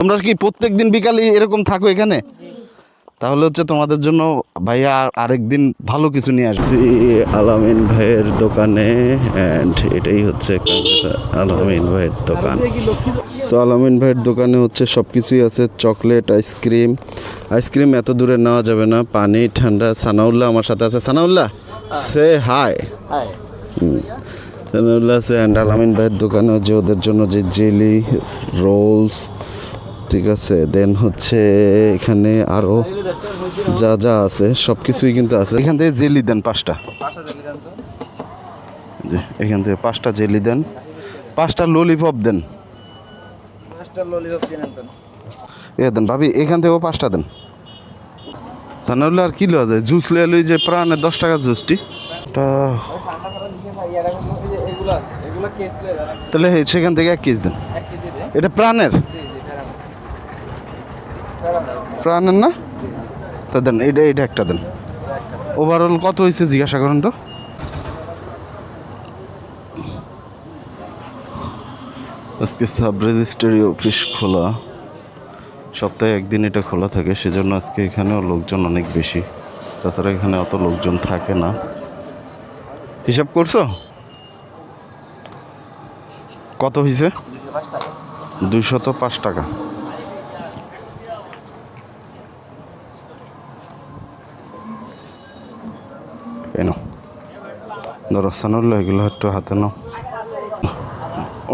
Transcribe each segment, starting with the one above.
তোমরা কি প্রত্যেক দিন বিকালে এরকম থাকো এখানে? তাহলে হচ্ছে তোমাদের জন্য ভাইয়া আর- আরেকদিন ভালো কিছু নিয়ে আসছি। আলামিন ভাইয়ের দোকানে অ্যান্ড এটাই হচ্ছে আলামিন ভাইয়ের দোকান। সো আলামিন ভাইয়ের দোকানে হচ্ছে সব কিছুই আছে চকলেট আইসক্রিম। আইসক্রিম এত দূরে নেওয়া যাবে না পানি ঠান্ডা। সানাউল্লাহ আমার সাথে আছে। সানাউল্লাহ সে হাই সানাউল্লাহ আছে অ্যান্ড আলামিন ভাইয়ের দোকানে যে ওদের জন্য যে জেলি রোলস ঠিক আছে দেন হচ্ছে এখানে আরও যা যা আছে সব কিছুই কিন্তু আছে। এখান থেকে জেলি দেন পাঁচটা। এখান থেকে পাঁচটা জেলি দেন। পাঁচটা ললিপপ দেন। এ দেন ভাবি এখান থেকেও পাঁচটা দেন। সানাউল্লাহ আর কি লওয়া যায়? জুস লিয়ে লই যে প্রাণের দশ টাকা জুসটি তাহলে সেখান থেকে এক কেজি দেন। এটা প্রাণের? প্রাণের না? তা দেন এটা এটা একটা দেন। ওভারঅল কত হয়েছে জিজ্ঞাসা করুন তো? আজকে সাব রেজিস্ট্রারি অফিস খোলা। সপ্তাহে একদিন এটা খোলা থাকে, সেজন্য আজকে এখানেও লোকজন অনেক বেশি। তাছাড়া এখানে অত লোকজন থাকে না। হিসাব করছ? কত হয়েছে দুইশত পাঁচ টাকা কেন ধরো সানুল্লাহ এগুলো একটু হাতে নাও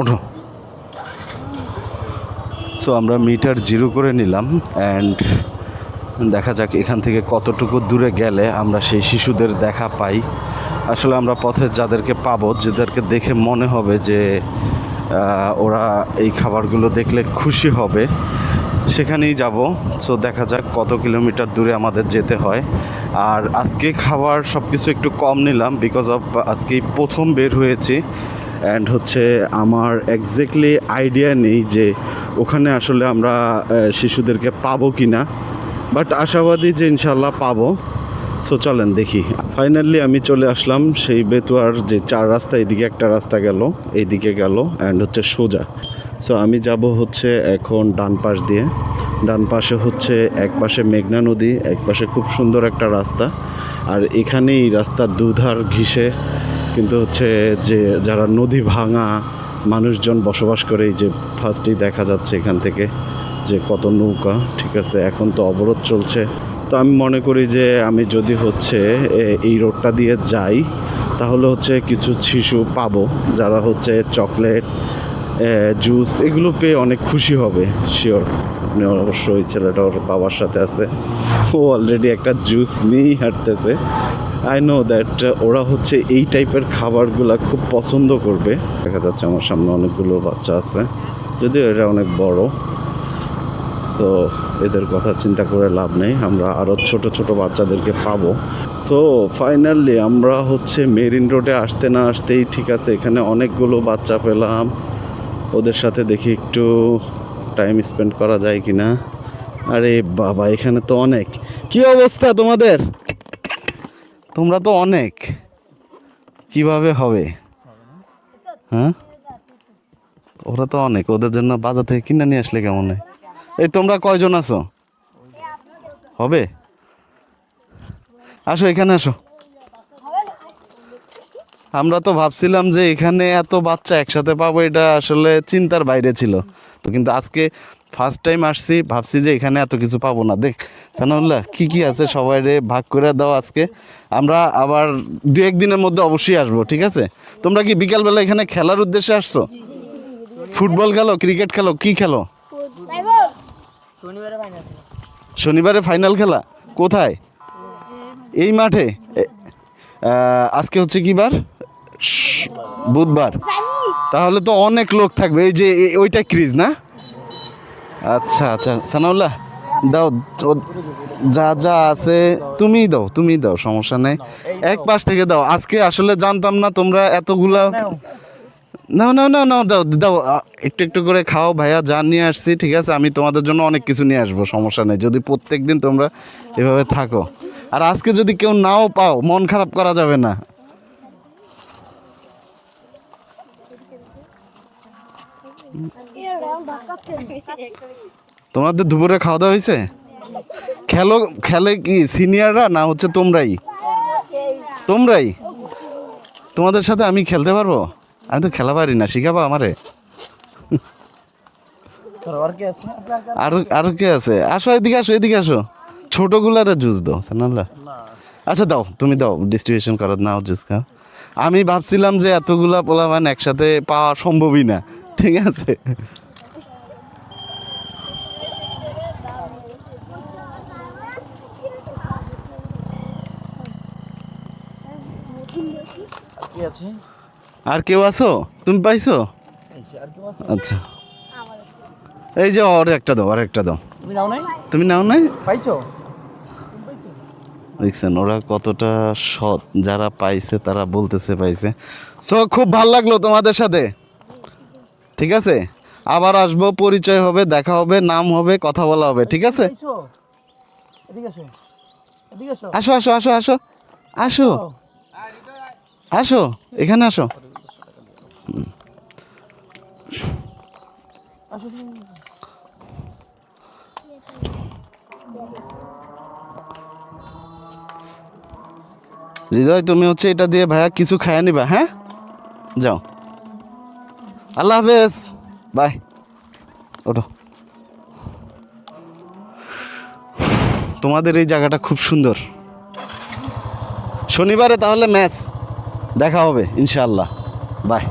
ওঠো সো আমরা মিটার জিরো করে নিলাম অ্যান্ড দেখা যাক এখান থেকে কতটুকু দূরে গেলে আমরা সেই শিশুদের দেখা পাই। আসলে আমরা পথে যাদেরকে পাবো, যাদেরকে দেখে মনে হবে যে ওরা এই খাবারগুলো দেখলে খুশি হবে। সেখানেই যাব। সো দেখা যাক কত কিলোমিটার দূরে আমাদের যেতে হয়। আর আজকে খাবার সব কিছু একটু কম নিলাম বিকজ অফ আজকেই প্রথম বের হয়েছি। অ্যান্ড হচ্ছে আমার এক্স্যাক্টলি আইডিয়া নেই যে ওখানে আসলে আমরা শিশুদেরকে পাবো কি না বাট আশাবাদী যে ইনশাল্লাহ পাবো। সো চলেন দেখি। ফাইনালি আমি চলে আসলাম সেই বেতুয়ার যে চার রাস্তা, এদিকে একটা রাস্তা গেল এইদিকে গেল অ্যান্ড হচ্ছে সোজা। সো আমি যাব হচ্ছে এখন ডান পাশ দিয়ে। ডান পাশে হচ্ছে এক পাশে মেঘনা নদী, এক পাশে খুব সুন্দর একটা রাস্তা। আর এখানেই রাস্তার দুধার ঘিসে কিন্তু হচ্ছে যে যারা নদী ভাঙা মানুষজন বসবাস করে, এই যে ফার্স্টেই দেখা যাচ্ছে এখান থেকে যে কত নৌকা, ঠিক আছে, এখন তো অবরোধ চলছে। তো আমি মনে করি যে আমি যদি হচ্ছে এই রোডটা দিয়ে যাই, তাহলে হচ্ছে কিছু শিশু পাবো, যারা হচ্ছে চকলেট জুস এগুলো পেয়ে অনেক খুশি হবে শিওর আপনি অবশ্যই ছেলেটা ওর বাবার সাথে আছে। ও অলরেডি একটা জুস নিয়েই হাঁটতেছে। আই নো দ্যাট ওরা হচ্ছে এই টাইপের খাবারগুলা খুব পছন্দ করবে। দেখা যাচ্ছে আমার সামনে অনেকগুলো বাচ্চা আছে, যদিও এটা অনেক বড়। সো এদের কথা চিন্তা করে লাভ নেই, আমরা আরও ছোট ছোট বাচ্চাদেরকে পাবো। সো ফাইনালি আমরা হচ্ছে মেরিন রোডে আসতে না আসতেই ঠিক আছে, এখানে অনেকগুলো বাচ্চা পেলাম। ওদের সাথে দেখি একটু টাইম স্পেন্ড করা যায় কি না আরে বাবা, এখানে তো অনেক। কি অবস্থা তোমাদের? তোমরা তো অনেক। কীভাবে হবে? হ্যাঁ? ওরা তো অনেক। ওদের জন্য বাজার থেকে কিনে নিয়ে আসলে কেমন? হয় এই তোমরা কয়জন আছো? হবে? আসো, এখানে আসো। আমরা তো ভাবছিলাম যে এখানে এত বাচ্চা একসাথে পাবো এটা আসলে চিন্তার বাইরে ছিল। তো কিন্তু আজকে ফার্স্ট টাইম আসছি ভাবছি যে এখানে এত কিছু পাবো না। দেখ সানাউল্লাহ কি কি আছে সবাই রে ভাগ করে দাও আজকে। আমরা আবার দু একদিনের মধ্যে অবশ্যই আসব ঠিক আছে? তোমরা কি বিকালবেলা এখানে খেলার উদ্দেশ্যে আসছো? ফুটবল খেলো ক্রিকেট খেলো কি খেলো? শনিবারে ফাইনাল খেলা। কোথায়? এই মাঠে? আজকে হচ্ছে কি বার বুধবার। তাহলে তো অনেক লোক থাকবে। এই যে ওইটা ক্রিজ, না? আচ্ছা আচ্ছা। সানাউল্লাহ, দাও যা যা আছে, তুমিই দাও তুমি দাও, সমস্যা নেই। এক পাশ থেকে দাও। আজকে আসলে জানতাম না তোমরা এতগুলা না না না না, দাও দাও একটু একটু করে খাও ভাইয়া, যা নিয়ে আসছি, ঠিক আছে? আমি তোমাদের জন্য অনেক কিছু নিয়ে আসব, সমস্যা নেই। যদি প্রত্যেক দিন তোমরা এভাবে থাকো। আর আজকে যদি কেউ নাও পাও, মন খারাপ করা যাবে না এরকম ধাক্কা খেয়ে তোমাদের দুপুরে খাওয়া দাওয়া হয়েছে? খেলো খেলে কি সিনিয়ররা না হচ্ছে তোমরাই? তোমরাই? তোমাদের সাথে আমি খেলতে পারব? আমি তো খেলা পারি না শিখাবো আমারে? আরও আরও কে আছে? আসো এদিকে আসো এদিকে আসো। ছোটগুলারে জুস দাও সানাল্লা। আচ্ছা দাও তুমি দাও ডিস্ট্রিবিউশন করো নাও জুস খাও। আমি ভাবছিলাম যে এতগুলা পোলাবান একসাথে পাওয়া সম্ভবই না। ঠিক আছে। আর কেউ আছো? তুমি পাইছো? আচ্ছা। এই যে আর একটা দাও আর একটা দাও। তুমি নাও নাই? তুমি নাও নাই? পাইছো? দেখছেন ওরা কতটা সৎ। যারা পাইছে তারা বলতেছে পাইছে। সো খুব ভালো লাগল তোমাদের সাথে। ঠিক আছে? আবার আসব পরিচয় হবে দেখা হবে নাম হবে কথা বলা হবে ঠিক আছে? আসো আসো আসো আসো। আসো। আসো এখানে আসো। হৃদয় তুমি হচ্ছে এটা দিয়ে ভাইয়া কিছু খায়া নিবা হ্যাঁ? যাও। আল্লাহ হাফেজ। বাই। ওটো তোমাদের এই জায়গাটা খুব সুন্দর। শনিবারে তাহলে ম্যাচ দেখা হবে, ইনশাআল্লাহ। বাই।